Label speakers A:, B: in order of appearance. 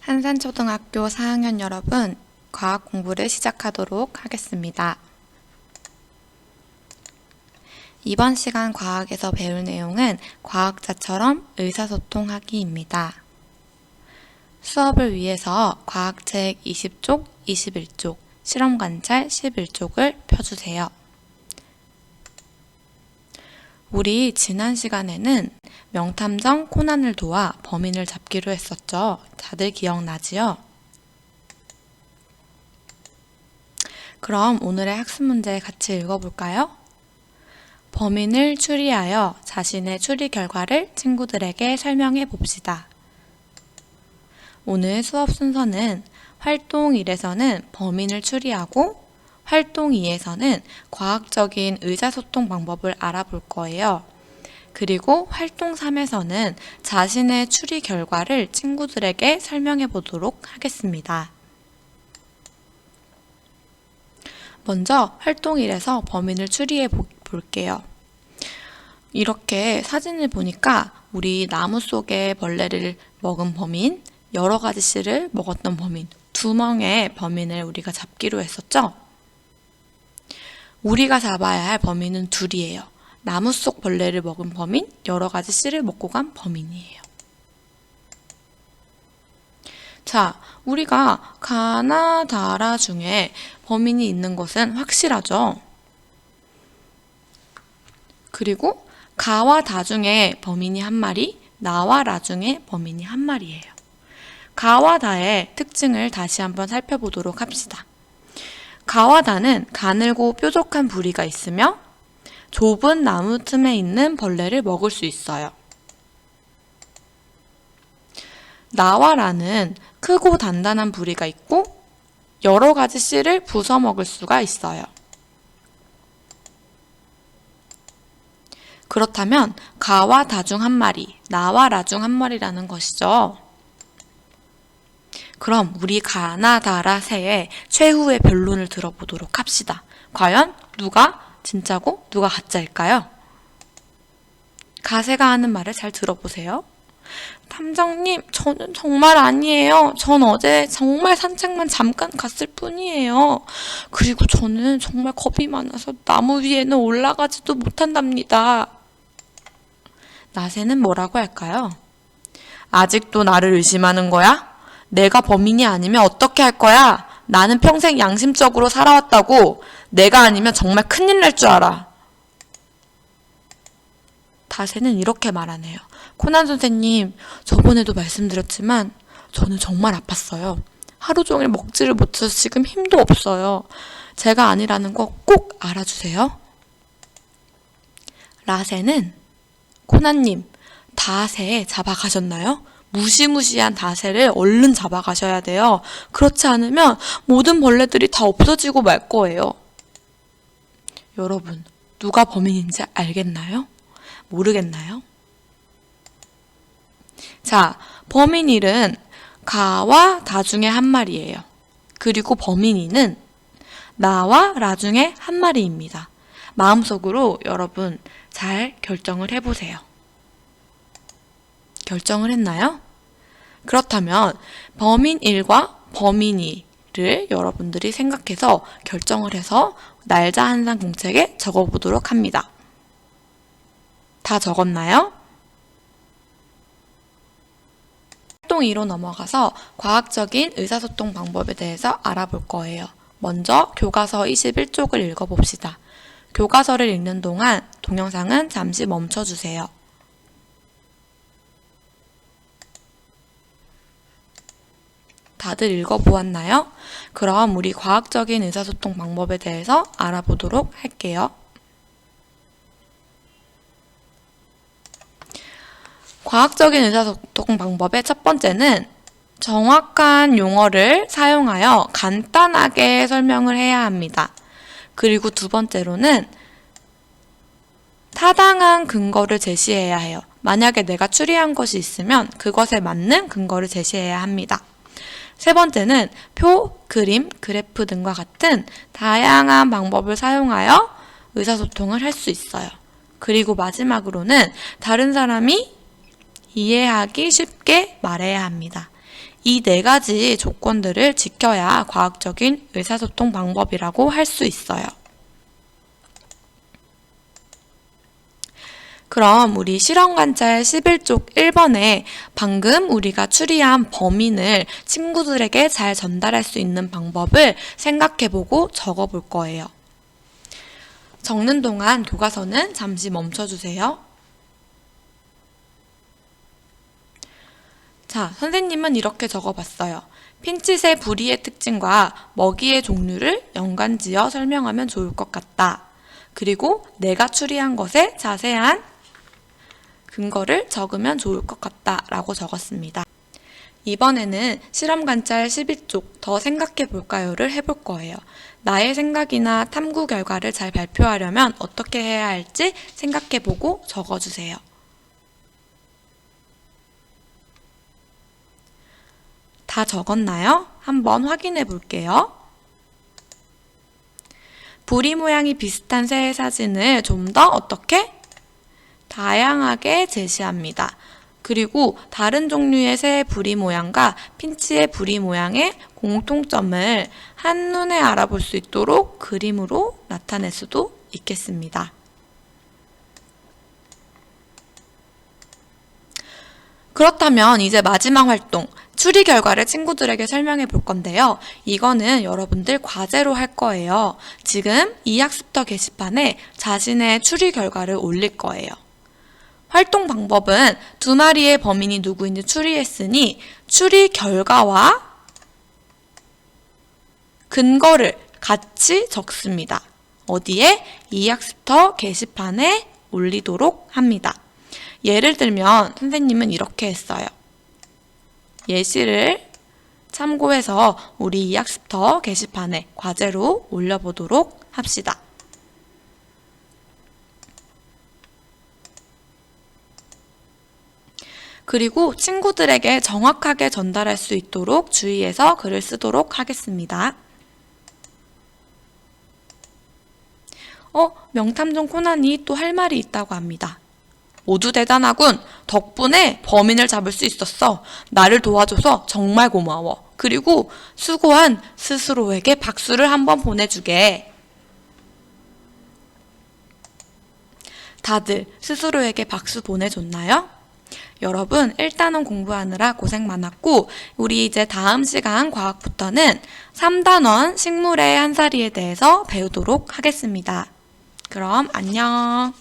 A: 한산초등학교 4학년 여러분, 과학 공부를 시작하도록 하겠습니다. 이번 시간 과학에서 배울 내용은 과학자처럼 의사소통하기입니다. 수업을 위해서 과학책 20쪽, 21쪽, 실험관찰 11쪽을 펴주세요. 우리 지난 시간에는 명탐정 코난을 도와 범인을 잡기로 했었죠. 다들 기억나지요? 그럼 오늘의 학습 문제 같이 읽어볼까요? 범인을 추리하여 자신의 추리 결과를 친구들에게 설명해 봅시다. 오늘 수업 순서는 활동 1에서는 범인을 추리하고 활동 2에서는 과학적인 의사소통 방법을 알아볼 거예요. 그리고 활동 3에서는 자신의 추리 결과를 친구들에게 설명해 보도록 하겠습니다. 먼저 활동 1에서 범인을 추리해 보- 볼게요. 이렇게 사진을 보니까 우리 나무 속에 벌레를 먹은 범인, 여러 가지 씨를 먹었던 범인, 두 명의 범인을 우리가 잡기로 했었죠? 우리가 잡아야 할 범인은 둘이에요. 나무 속 벌레를 먹은 범인, 여러 가지 씨를 먹고 간 범인이에요. 자, 우리가 가나다라 중에 범인이 있는 것은 확실하죠? 그리고 가와 다 중에 범인이 한 마리, 나와 라 중에 범인이 한 마리예요. 가와 다의 특징을 다시 한번 살펴보도록 합시다. 가와 다는 가늘고 뾰족한 부리가 있으며 좁은 나무 틈에 있는 벌레를 먹을 수 있어요. 나와 라는 크고 단단한 부리가 있고 여러 가지 씨를 부숴 먹을 수가 있어요. 그렇다면 가와 다 중 한 마리, 나와 라 중 한 마리라는 것이죠. 그럼 우리 가나다라 새의 최후의 변론을 들어보도록 합시다. 과연 누가 진짜고 누가 가짜일까요? 가세가 하는 말을 잘 들어보세요. 탐정님, 저는 정말 아니에요. 전 어제 정말 산책만 잠깐 갔을 뿐이에요. 그리고 저는 정말 겁이 많아서 나무 위에는 올라가지도 못한답니다. 나세는 뭐라고 할까요? 아직도 나를 의심하는 거야? 내가 범인이 아니면 어떻게 할 거야? 나는 평생 양심적으로 살아왔다고. 내가 아니면 정말 큰일 날 줄 알아. 다세는 이렇게 말하네요. 코난 선생님, 저번에도 말씀드렸지만 저는 정말 아팠어요. 하루 종일 먹지를 못해서 지금 힘도 없어요. 제가 아니라는 거 꼭 알아주세요. 라세는 코난님, 다세 잡아가셨나요? 무시무시한 다세를 얼른 잡아가셔야 돼요. 그렇지 않으면 모든 벌레들이 다 없어지고 말 거예요. 여러분, 누가 범인인지 알겠나요? 모르겠나요? 자, 범인 일은 가와 다 중에 한 마리예요. 그리고 범인이는 나와 라 중에 한 마리입니다. 마음속으로 여러분 잘 결정을 해보세요. 결정을 했나요? 그렇다면 범인 1과 범인 2를 여러분들이 생각해서 결정을 해서 날짜 한상 공책에 적어보도록 합니다. 다 적었나요? 활동 2로 넘어가서 과학적인 의사소통 방법에 대해서 알아볼 거예요. 먼저 교과서 21쪽을 읽어봅시다. 교과서를 읽는 동안 동영상은 잠시 멈춰주세요. 다들 읽어보았나요? 그럼 우리 과학적인 의사소통 방법에 대해서 알아보도록 할게요. 과학적인 의사소통 방법의 첫 번째는 정확한 용어를 사용하여 간단하게 설명을 해야 합니다. 그리고 두 번째로는 타당한 근거를 제시해야 해요. 만약에 내가 추리한 것이 있으면 그것에 맞는 근거를 제시해야 합니다. 세 번째는 표, 그림, 그래프 등과 같은 다양한 방법을 사용하여 의사소통을 할 수 있어요. 그리고 마지막으로는 다른 사람이 이해하기 쉽게 말해야 합니다. 이 네 가지 조건들을 지켜야 과학적인 의사소통 방법이라고 할 수 있어요. 그럼 우리 실험관찰 11쪽 1번에 방금 우리가 추리한 범인을 친구들에게 잘 전달할 수 있는 방법을 생각해보고 적어볼 거예요. 적는 동안 교과서는 잠시 멈춰주세요. 자, 선생님은 이렇게 적어봤어요. 핀칫의 부리의 특징과 먹이의 종류를 연관지어 설명하면 좋을 것 같다. 그리고 내가 추리한 것에 자세한 근거를 적으면 좋을 것 같다. 라고 적었습니다. 이번에는 실험 관찰 12쪽 더 생각해 볼까요를 해볼 거예요. 나의 생각이나 탐구 결과를 잘 발표하려면 어떻게 해야 할지 생각해 보고 적어주세요. 다 적었나요? 한번 확인해 볼게요. 부리 모양이 비슷한 새의 사진을 좀 더 어떻게? 다양하게 제시합니다. 그리고 다른 종류의 새의 부리 모양과 핀치의 부리 모양의 공통점을 한눈에 알아볼 수 있도록 그림으로 나타낼 수도 있겠습니다. 그렇다면 이제 마지막 활동, 추리 결과를 친구들에게 설명해 볼 건데요. 이거는 여러분들 과제로 할 거예요. 지금 이 학습터 게시판에 자신의 추리 결과를 올릴 거예요. 활동 방법은 두 마리의 범인이 누구인지 추리했으니 추리 결과와 근거를 같이 적습니다. 어디에? 이 학습터 게시판에 올리도록 합니다. 예를 들면 선생님은 이렇게 했어요. 예시를 참고해서 우리 이 학습터 게시판에 과제로 올려보도록 합시다. 그리고 친구들에게 정확하게 전달할 수 있도록 주의해서 글을 쓰도록 하겠습니다. 어, 명탐정 코난이 또 할 말이 있다고 합니다. 모두 대단하군. 덕분에 범인을 잡을 수 있었어. 나를 도와줘서 정말 고마워. 그리고 수고한 스스로에게 박수를 한번 보내주게. 다들 스스로에게 박수 보내줬나요? 여러분, 일단은 공부하느라 고생 많았고, 우리 이제 다음 시간 과학부터는 3단원 식물의 한사리에 대해서 배우도록 하겠습니다. 그럼 안녕.